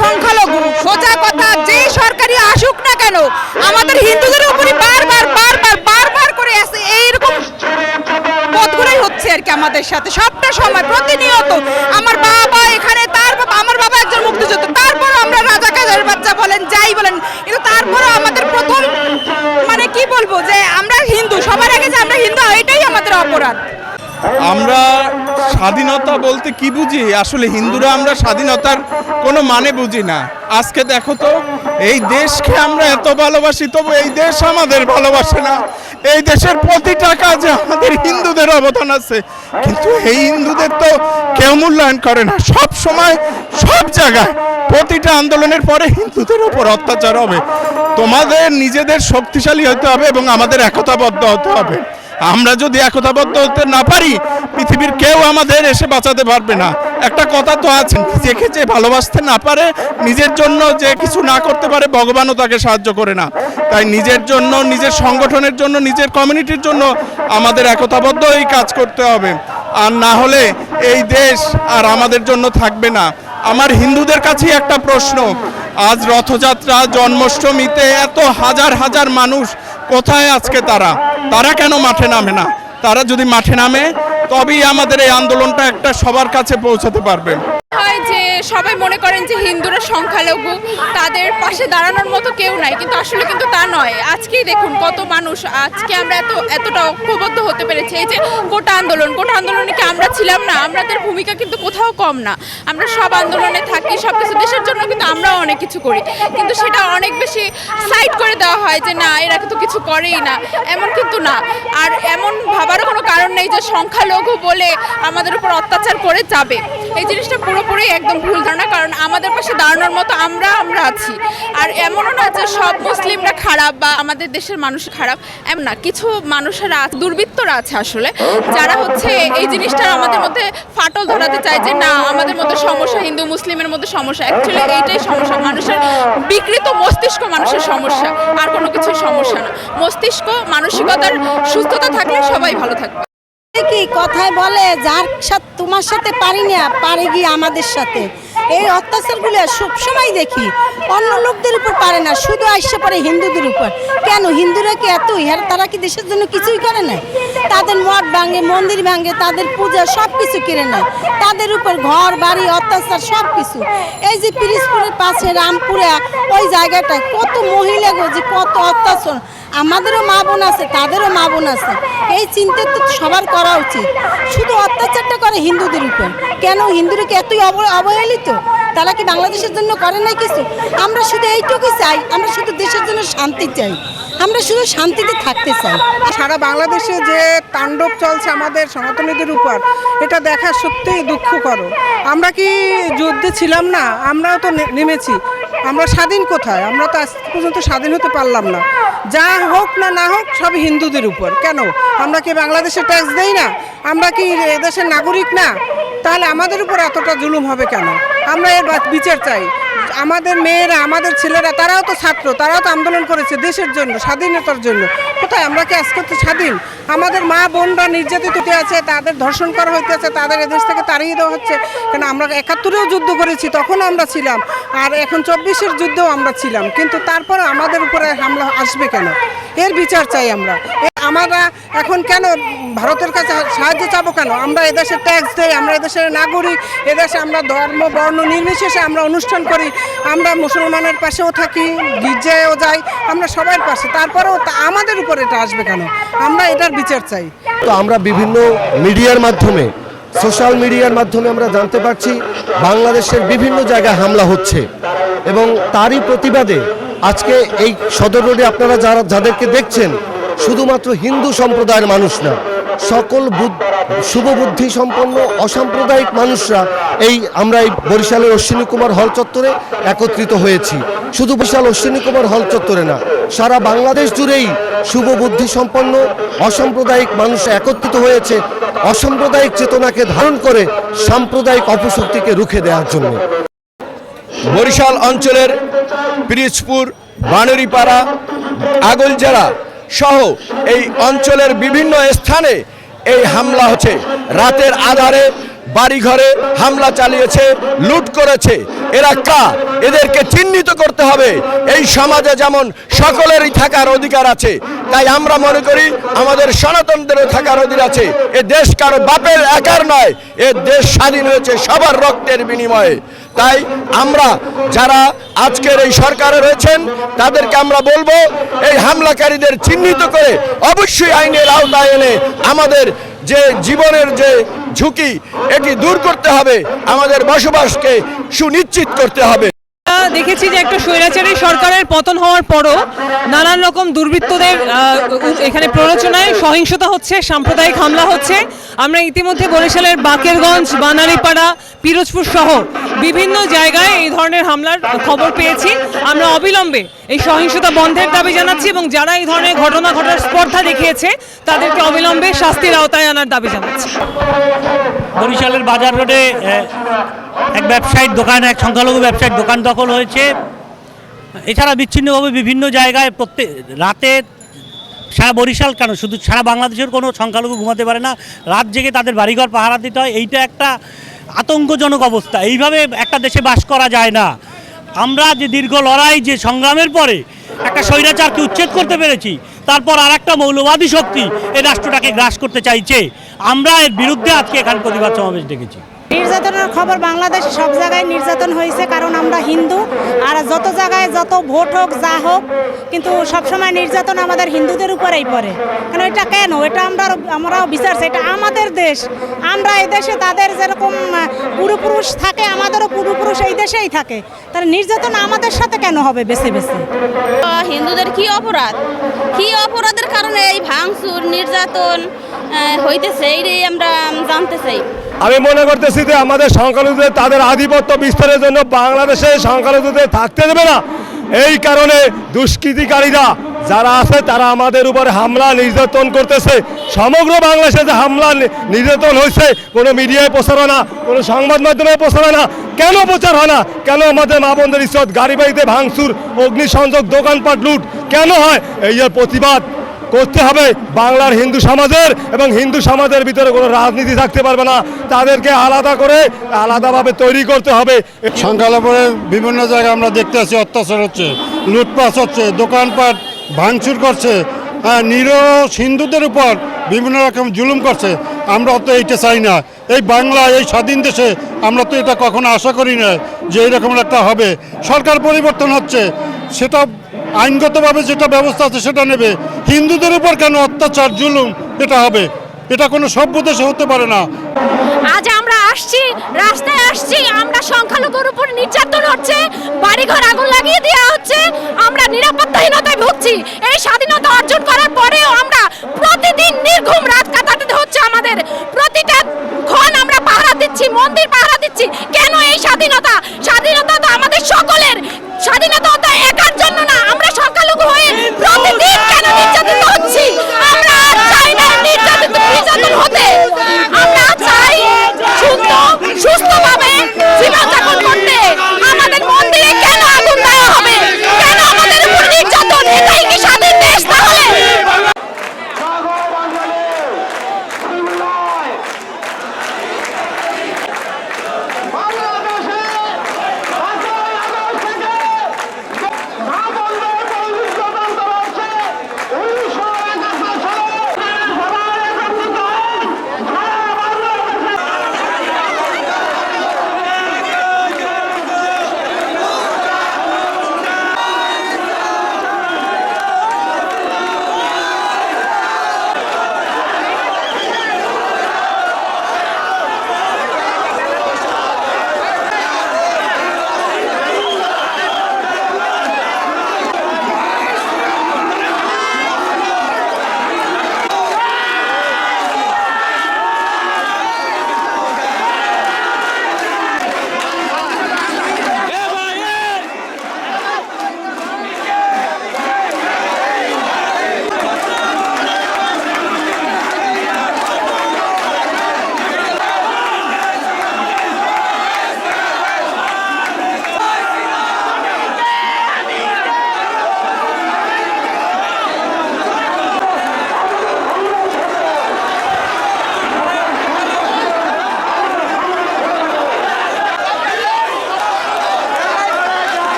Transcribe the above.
সংখ্যালঘু সোজা কথা যে আসুক না কেন, আমাদের হিন্দুদের উপরে বারবার বারবার বারবার করে এইরকম পথগুলোই হচ্ছে আর কি আমাদের সাথে। সবটা সময়, প্রতিনিয়ত। আমার বাবা এখানে, তার বাবা, আমার বাবা একজন তারপর আমরা বাচ্চা বলেন, যাই বলেন, কিন্তু তারপরও আমাদের প্রথম মানে কি বলব যে আমরা হিন্দু, সবার আগে যে আমরা হিন্দু, এটাই আমাদের অপরাধ। আমরা স্বাধীনতা বলতে কি বুঝি? আসলে হিন্দুরা আমরা স্বাধীনতার কোনো মানে বুঝি না। আজকে দেখো তো, এই দেশকে আমরা এত ভালোবাসি, তবু এই দেশ আমাদের ভালোবাসে না। এই দেশের প্রতিটা কাজে আমাদের হিন্দুদের অবদান আছে। কিন্তু এই হিন্দুদের তো কেউ মূল্যায়ন করে না। সব সময়, সব জায়গায় প্রতিটা আন্দোলনের পরে হিন্দুদের ওপর অত্যাচার হবে। তোমাদের নিজেদের শক্তিশালী হতে হবে এবং আমাদের একতাবদ্ধ হতে হবে। আমরা যদি একতাবদ্ধ হতে না পারি, পৃথিবীর কেউ আমাদের এসে বাঁচাতে পারবে না। একটা কথা তো আছে যেকে যে ভালোবাসতে না পারে, নিজের জন্য যে কিছু না করতে পারে, ভগবানও তাকে সাহায্য করে না। তাই নিজের জন্য, নিজের সংগঠনের জন্য, নিজের কমিউনিটির জন্য আমাদের একতাবদ্ধ এই কাজ করতে হবে। আর না হলে এই দেশ আর আমাদের জন্য থাকবে না। আমার হিন্দুদের কাছেই একটা প্রশ্ন, আজ রথযাত্রা, জন্মাষ্টমীতে এত হাজার হাজার মানুষ কোথায় আজকে তারা? তারা কেন মাঠে নামে না? তারা যদি মাঠে নামে তবেই আমাদের এই আন্দোলনটা একটা সবার কাছে পৌঁছাতে পারবে। হয় যে সবাই মনে করেন যে হিন্দুরা সংখ্যালঘু, তাদের পাশে দাঁড়ানোর মতো কেউ নাই, কিন্তু আসলে কিন্তু তা নয়। আজকেই দেখুন কত মানুষ, আজকে আমরা এত, এতটা ঐক্যবদ্ধ হতে পেরেছি। এই যে কোটা আন্দোলন কোটা আন্দোলনে কি আমরা ছিলাম না? আমাদের ভূমিকা কিন্তু কোথাও কম না। আমরা সব আন্দোলনে থাকি সব কিছু দেশের জন্য কিন্তু আমরাও অনেক কিছু করি। কিন্তু সেটা অনেক বেশি সাইড করে দেওয়া হয় যে না, এরা কিন্তু কিছু করেই না। এমন কিন্তু না। আর এমন ভাবারও কোনো কারণ নেই যে সংখ্যালঘু বলে আমাদের উপর অত্যাচার করে যাবে। এই জিনিসটা পুরোপুরি একদম ভুল ধারণা, কারণ আমাদের পাশে দাঁড়ানোর মতো আমরা আমরা আছি। আর এমনও না যে সব মুসলিমরা খারাপ বা আমাদের দেশের মানুষ খারাপ, এমন না। কিছু মানুষেরা দুর্বৃত্তরা আছে আসলে, যারা হচ্ছে এই জিনিসটা আমাদের মধ্যে ফাটল ধরাতে চায় যে না, আমাদের মধ্যে সমস্যা, হিন্দু, মুসলিমের মধ্যে সমস্যা। অ্যাকচুয়ালি এইটাই সমস্যা। মানুষের বিকৃত মস্তিষ্ক মানুষের সমস্যা, আর কোনো কিছু সমস্যা না। মস্তিষ্ক, মানসিকতার সুস্থতা থাকলে সবাই ভালো থাকবে। কি কথায় বলে, যার সাথে, তোমার সাথে পারি না, পারে গিয়ে আমাদের সাথে এই অত্যাচারগুলো সবসময় দেখি। অন্য লোকদের উপর পারে না, শুধু আসছে পারে হিন্দুদের উপর। কেন? হিন্দুরা কি এত ইহার, তারা কি দেশের জন্য কিছুই করে না তাদের মঠ ভাঙে, মন্দির ভাঙে, তাদের পূজা সব কিছু কিনে নেয়। তাদের উপর ঘর, বাড়ি, অত্যাচার সব কিছু এই যে পিরিজপুরের পাশে রামপুরা, ওই জায়গাটায় কত মহিলা গো যে কত অত্যাচার। আমাদেরও মা বোন আছে, তাদেরও মা বোন আছে। এই চিন্তা তো সবার করা উচিত। শুধু অত্যাচারটা করে হিন্দুদের উপর। কেন হিন্দুরা কি এতই অব- অবহেলিত? তারা কি বাংলাদেশের জন্য করে না কিছু? আমরা শুধু এইটুকু চাই, আমরা শুধু দেশের জন্য শান্তি চাই। আমরা শুধু শান্তিতে থাকতে চাই। সারা বাংলাদেশে যে তাণ্ডব চলছে আমাদের সনাতনীদের উপর, এটা দেখা সত্যিই দুঃখকর। আমরা কি যুদ্ধে ছিলাম না? আমরাও তো নেমেছি। আমরা স্বাধীন কোথায়? আমরা তো আজ পর্যন্ত স্বাধীন হতে পারলাম না। যা হোক না না হোক, সব হিন্দুদের উপর। কেন? আমরা কি বাংলাদেশে ট্যাক্স দেই না? আমরা কি এদেশের নাগরিক না? তাহলে আমাদের উপর এতটা জুলুম হবে কেন? আমরা এর বিচার চাই। আমাদের মেয়েরা, আমাদের ছেলেরা, তারাও তো ছাত্র, তারাও তো আন্দোলন করেছে দেশের জন্য, স্বাধীনতার জন্য। কোথায় আমরা কি আজকে তো স্বাধীন? আমাদের মা বোনরা নির্যাতিত হতে আছে, তাদের ধর্ষণ করা হইতেছে তাদের এদেশ থেকে তাড়িয়ে দেওয়া হচ্ছে। কেন আমরা একাত্তরেও যুদ্ধ করেছি, তখনও আমরা ছিলাম। আর এখন চব্বিশের যুদ্ধেও আমরা ছিলাম। কিন্তু তারপরে আমাদের উপরে হামলা আসবে কেন? এর বিচার চাই আমরা। আমরা এখন কেন ভারতের কাছে সাহায্য চাবো কেন? আমরা এদেশে ট্যাক্স দেই, আমরা এদেশের নাগরিক এদেশে আমরা ধর্ম, বর্ণ নির্বিশেষে আমরা অনুষ্ঠান করি আমরা মুসলমানের পাশেও থাকি, গির্জায়ও যাই, আমরা সবার পাশে। তারপরেও আমাদের উপর এটা আসবে কেন? আমরা এটার বিচার চাই। তো আমরা বিভিন্ন মিডিয়ার মাধ্যমে, সোশ্যাল মিডিয়ার মাধ্যমে আমরা জানতে পারছি, বাংলাদেশের বিভিন্ন জায়গায় হামলা হচ্ছে। এবং তারই প্রতিবাদে আজকে এই সদর রোডে আপনারা যারা যাদেরকে দেখছেন, শুধুমাত্র হিন্দু সম্প্রদায়ের মানুষ না সকল শুভবুদ্ধি সম্পন্ন, অসাম্প্রদায়িক মানুষরা এই আমরা এই বরিশালের অশ্বিনী কুমার হল চত্বরে একত্রিত হয়েছি। শুধু বিশাল অশ্বিনী কুমার হল চত্বরে না, সারা বাংলাদেশ জুড়েই শুভবুদ্ধি সম্পন্ন, অসাম্প্রদায়িক মানুষ একত্রিত হয়েছে অসাম্প্রদায়িক চেতনাকে ধারণ করে সাম্প্রদায়িক অপশক্তিকে রুখে দেওয়ার জন্য। বরিশাল অঞ্চলের পিরিজপুর, বানুরিপাড়া আগলজেলা সহ এই অঞ্চলের বিভিন্ন স্থানে এই হামলা হচ্ছে। রাতের আধারে বাড়িঘরে হামলা চালিয়েছে, লুট করেছে। এরা কা? এদেরকে চিহ্নিত করতে হবে। এই সমাজে যেমন সকলেরই থাকার অধিকার আছে, তাই আমরা মনে করি আমাদের সনাতনদেরও থাকার অধিকার আছে। এ দেশ কারও বাপের একার নয়, এ দেশ স্বাধীন হয়েছে সবার রক্তের বিনিময়ে। তাই আমরা যারা আজকের এই সরকারে রয়েছেন, তাদেরকে আমরা বলব, এই হামলাকারীদের চিহ্নিত করে অবশ্যই আইনের আওতায় এনে আমাদের যে জীবনের যে ঝুঁকি, এটি দূর করতে হবে। আমাদের বসবাসকে সুনিশ্চিত করতে হবে। দেখেছি যে একটা স্বৈরাচারী সরকারের পতন হওয়ার পরও নানান রকম দুর্বৃত্তদের এখানে প্ররোচনায় সহিংসতা হচ্ছে, সাম্প্রদায়িক হামলা হচ্ছে। আমরা ইতিমধ্যে বরিশালের বাকেরগঞ্জ, বানারীপাড়া, পিরোজপুর সহ বিভিন্ন জায়গায় এই ধরনের হামলার খবর পেয়েছি। আমরা অবিলম্বে এই সহিংসতা বন্ধের দাবি জানাচ্ছি এবং যারা এই ধরনের ঘটনা ঘটার স্পর্ধা দেখিয়েছে, তাদেরকে অবিলম্বে শাস্তির আওতায় আনার দাবি জানাচ্ছি। বরিশালের বাজার রোডে এক ব্যবসায়ীর দোকান, এক সংখ্যালঘু ব্যবসায়ীর দোকান দখল হয়েছে। এছাড়া বিচ্ছিন্নভাবে বিভিন্ন জায়গায় প্রত্যেক রাতে সারা বরিশাল কেন? শুধু সারা বাংলাদেশের কোনো সংখ্যালঘু ঘুমাতে পারে না, রাত জেগে তাদের বাড়িঘর পাহারা দিতে হয়। এইটা একটা আতঙ্কজনক অবস্থা। এইভাবে একটা দেশে বাস করা যায় না। আমরা যে দীর্ঘ লড়াই, যে সংগ্রামের পরে একটা স্বৈরাচারকে উচ্ছেদ করতে পেরেছি, তারপর আর একটা মৌলবাদী শক্তি এই রাষ্ট্রটাকে গ্রাস করতে চাইছে। আমরা এর বিরুদ্ধে আজকে এখানে প্রতিবাদ সমাবেশ ডেকেছি নির্যাতনের খবর বাংলাদেশে সব জায়গায় নির্যাতন হয়েছে, কারণ আমরা হিন্দু। আর যত জায়গায় যত ভোট হোক, যা হোক, কিন্তু সবসময় নির্যাতন আমাদের হিন্দুদের উপরেই পড়ে। কেন, এটা কেন? এটা আমরা, আমরাও বিচারছি এটা আমাদের দেশ। আমরা এই দেশে তাদের যেরকম পূর্বপুরুষ থাকে, আমাদেরও পূর্বপুরুষ এই দেশেই থাকে। তাহলে নির্যাতন আমাদের সাথে কেন হবে বেছে বেছে? হিন্দুদের কি অপরাধ? কি অপরাধের কারণে এই ভাঙচুর, নির্যাতন হইতেছে, এইটাই আমরা জানতে চাই। আমি মনে করতেছি যে আমাদের সংখ্যালঘুদের তাদের আধিপত্য বিস্তারের জন্য বাংলাদেশে সংখ্যালঘুদের থাকতে দেবে না। এই কারণে দুষ্কৃতিকারীরা যারা আছে, তারা আমাদের উপরে হামলা নির্যাতন করতেছে। সমগ্র বাংলাদেশে যে হামলা নির্যাতন হয়েছে, কোনো মিডিয়ায় প্রচার না, কোনো সংবাদ মাধ্যমে প্রচার না। কেন প্রচার হয় না? কেন আমাদের মা বোনদের ইজ্জত, গাড়ি বাড়িতে ভাঙচুর, অগ্নিসংযোগ, দোকানপাট লুট, কেন হয়? এই প্রতিবাদ। করতে হবে। বাংলার হিন্দু সমাজের এবং হিন্দু সমাজের ভিতরে কোনো রাজনীতি থাকতে পারবে না। তাদেরকে আলাদা করে আলাদাভাবে তৈরি করতে হবে। সংখ্যালঘুরে বিভিন্ন জায়গায় আমরা দেখতে আছি, অত্যাচার হচ্ছে, লুটপাট হচ্ছে, দোকানপাট ভাঙচুর করছে হ্যাঁ নিরহ হিন্দুদের উপর বিভিন্ন রকম জুলুম করছে। আমরা তো এইটা চাই না। এই বাংলা, এই স্বাধীন দেশে আমরা তো এটা কখনো আশা করি না যে এইরকম একটা হবে। সরকার পরিবর্তন হচ্ছে সেটা আইনগতভাবে যেটা ব্যবস্থা আছে সেটা নেবে। হিন্দুদের উপর কেন অত্যাচার, জুলুম এটা হবে? এটা কোনো সভ্য দেশে হতে পারে না। আজ আমরা আসছি, রাস্তায় আসছি।